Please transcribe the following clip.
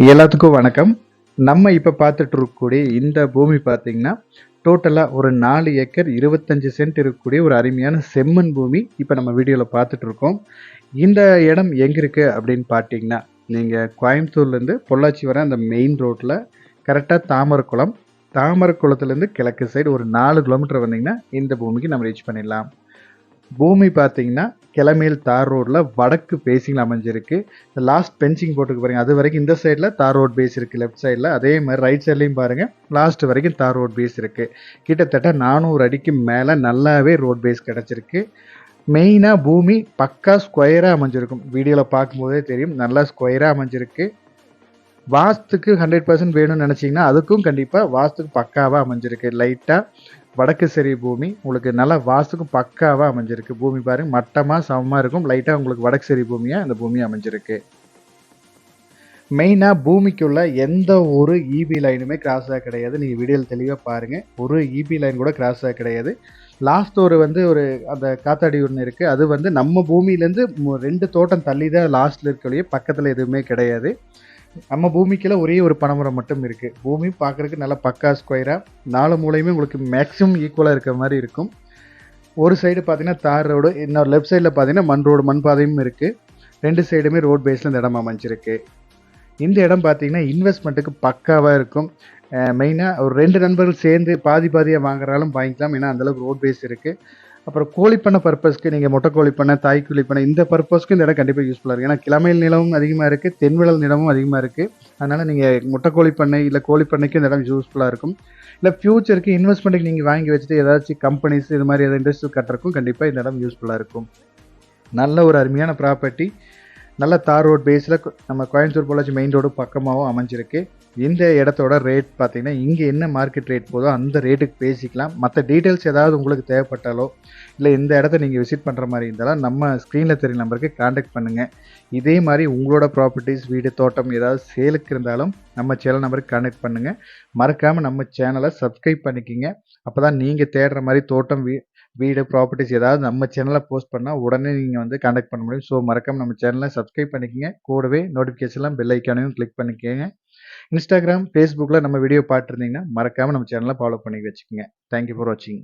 எல்லாத்துக்கும் வணக்கம். நம்ம இப்போ பார்த்துட்டு இருக்கக்கூடிய இந்த பூமி பார்த்தீங்கன்னா டோட்டலாக ஒரு நாலு ஏக்கர் இருபத்தஞ்சு சென்ட் இருக்கக்கூடிய ஒரு அருமையான செம்மண் பூமி இப்போ நம்ம வீடியோவில் பார்த்துட்டு இருக்கோம் இந்த இடம் எங்கே இருக்குது அப்படின்னு பார்த்தீங்கன்னா நீங்கள் கோயம்புத்தூர்லேருந்து பொள்ளாச்சி வர அந்த மெயின் ரோட்டில் கரெக்டாக தாமரக்குளம். தாமரக்குளத்துலேருந்து கிழக்கு சைடு ஒரு நாலு கிலோமீட்டர் வந்தீங்கன்னா இந்த பூமிக்கு நம்ம ரீச் பண்ணிடலாம். பூமி பார்த்தீங்கன்னா கிளமேல் தார் ரோடில் வடக்கு பேசிங்கில் அமைஞ்சிருக்கு. இந்த லாஸ்ட் பென்சிங் போட்டுக்கு பாருங்க. அது வரைக்கும் இந்த சைடில் தார் ரோட் பேஸ் இருக்குது லெஃப்ட் சைடில் அதே மாதிரி ரைட் சைட்லேயும் பாருங்கள் லாஸ்ட் வரைக்கும் தார் ரோட் பேஸ் இருக்குது கிட்டத்தட்ட நானூறு அடிக்கு மேலே நல்லாவே ரோட் பேஸ் கிடச்சிருக்கு. மெயினாக பூமி பக்கா ஸ்கொயராக அமைஞ்சிருக்கும். வீடியோவில் பார்க்கும்போதே தெரியும். நல்லா ஸ்கொயராக அமைஞ்சிருக்கு. வாஸ்துக்கு ஹண்ட்ரட் பர்சன்ட் வேணும்னு நினச்சிங்கன்னா அதுக்கும் கண்டிப்பாக வாஸ்துக்கு பக்காவாக அமைஞ்சிருக்கு. லைட்டாக வடக்கு சரி பூமி. உங்களுக்கு நல்லா வாசத்துக்கும் பக்காவாக அமைஞ்சிருக்கு. பூமி பாருங்க மட்டமாக சமமாக இருக்கும். லைட்டாக உங்களுக்கு வடக்கு சரி பூமியாக அந்த பூமி அமைஞ்சிருக்கு. மெயினாக பூமிக்குள்ள எந்த ஒரு இபி லைனுமே கிராஸாக கிடையாது. நீங்கள் வீடியோவில் தெளிவாக பாருங்கள் ஒரு இபி லைன் கூட கிராஸாக கிடையாது. லாஸ்ட் ஒரு வந்து ஒரு அந்த காத்தாடி ஒன்று இருக்குது அது வந்து நம்ம பூமியிலேருந்து ரெண்டு தோட்டம் தள்ளி தான் லாஸ்ட்டில் இருக்கலையே பக்கத்தில் எதுவுமே கிடையாது. நம்ம பூமிக்குள்ள ஒரே ஒரு பனைமரம் மட்டும் இருக்குது பூமி பார்க்குறதுக்கு நல்லா பக்கா ஸ்கொயராக நாலு மூலையுமே உங்களுக்கு மேக்ஸிமம் ஈக்குவலாக இருக்கிற மாதிரி இருக்கும். ஒரு சைடு பார்த்தீங்கன்னா தார் ரோடு இன்னொரு லெஃப்ட் சைடில் பார்த்தீங்கன்னா மண் ரோடு மண் பாதையும் இருக்குது ரெண்டு சைடுமே ரோட் பேஸில் இந்த இடம் அமைஞ்சிருக்கு. இந்த இடம் பார்த்தீங்கன்னா இன்வெஸ்ட்மெண்ட்டுக்கு பக்காவாக இருக்கும். மெயினாக ஒரு ரெண்டு நண்பர்கள் சேர்ந்து பாதி பாதியாக வாங்குறாலும் வாங்கிக்கலாம். ஏன்னா அந்தளவுக்கு ரோட் பேஸ் இருக்குது அப்புறம் கோழிப்பண்ணை பர்பஸ்க்கு நீங்கள் மொட்டை கோழிப்பண்ணை தாய் கோழிப்பண்ணை இந்த பர்பஸ்க்கு இந்த இடம் கண்டிப்பாக யூஸ்ஃபுல்லாக இருக்குது ஏன்னா கிழமையில் நிலமும் அதிகமாக இருக்குது தென்விழல் நிலமும் அதிகமாக இருக்குது அதனால் நீங்கள் முட்டை கோழிப்பண்ணை இல்லை கோழிப்பண்ணைக்கு இந்த இடம் யூஸ்ஃபுல்லாக இருக்கும். இல்லை ஃப்யூச்சருக்கு இன்வெஸ்ட்மெண்ட்டுக்கு நீங்கள் வாங்கி வச்சுட்டு ஏதாச்சும் கம்பெனிஸ் இது மாதிரி ஏதாவது இண்டஸ்ட்ரியல் கட்டுறக்கும் கண்டிப்பாக இந்த இடம் யூஸ்ஃபுல்லாக இருக்கும். நல்ல ஒரு அருமையான ப்ராப்பர்ட்டி நல்ல தார் ரோட் பேஸில் நம்ம கோயம்புத்தூர் பொள்ளாச்சி மெயின் ரோடு பக்கமாகவும் அமைஞ்சிருக்கு. இந்த இடத்தோட ரேட் பார்த்தீங்கன்னா இங்கே என்ன மார்க்கெட் ரேட் போதோ அந்த ரேட்டுக்கு பேசிக்கலாம். மற்ற டீட்டெயில்ஸ் ஏதாவது உங்களுக்கு தேவைப்பட்டாலோ இல்லை இந்த இடத்த நீங்கள் விசிட் பண்ணுற மாதிரி இருந்தாலும் நம்ம ஸ்க்ரீனில் தெரிய நம்பருக்கு காண்டாக்ட் பண்ணுங்கள் இதே மாதிரி உங்களோட ப்ராப்பர்ட்டிஸ் வீடு தோட்டம் ஏதாவது சேலுக்கு இருந்தாலும் நம்ம சேனல் நம்பருக்கு காண்டாக்ட் பண்ணுங்கள் மறக்காமல் நம்ம சேனலை சப்ஸ்கிரைப் பண்ணிக்கிங்க. அப்போ தான் நீங்கள் தேடுற மாதிரி தோட்டம் வீ வீடு ப்ராப்பர்ட்டிஸ் ஏதாவது நம்ம சேனலில் போஸ்ட் பண்ணால் உடனே நீங்கள் வந்து காண்டாக்ட் பண்ண முடியும். ஸோ மறக்காம நம்ம சேனலை சப்ஸ்கிரைப் பண்ணிக்கங்க. கூடவே நோட்டிஃபிகேஷன்லாம் பெல் ஐக்கானையும் கிளிக் பண்ணிக்கோங்க. இன்ஸ்டாகிராம் ஃபேஸ்புக்கில் நம்ம வீடியோ பார்த்துருந்தீங்கன்னா மறக்காமல் நம்ம சேனலை ஃபாலோ பண்ணி வச்சுக்கோங்க. தேங்க்யூ ஃபார் வாட்சிங்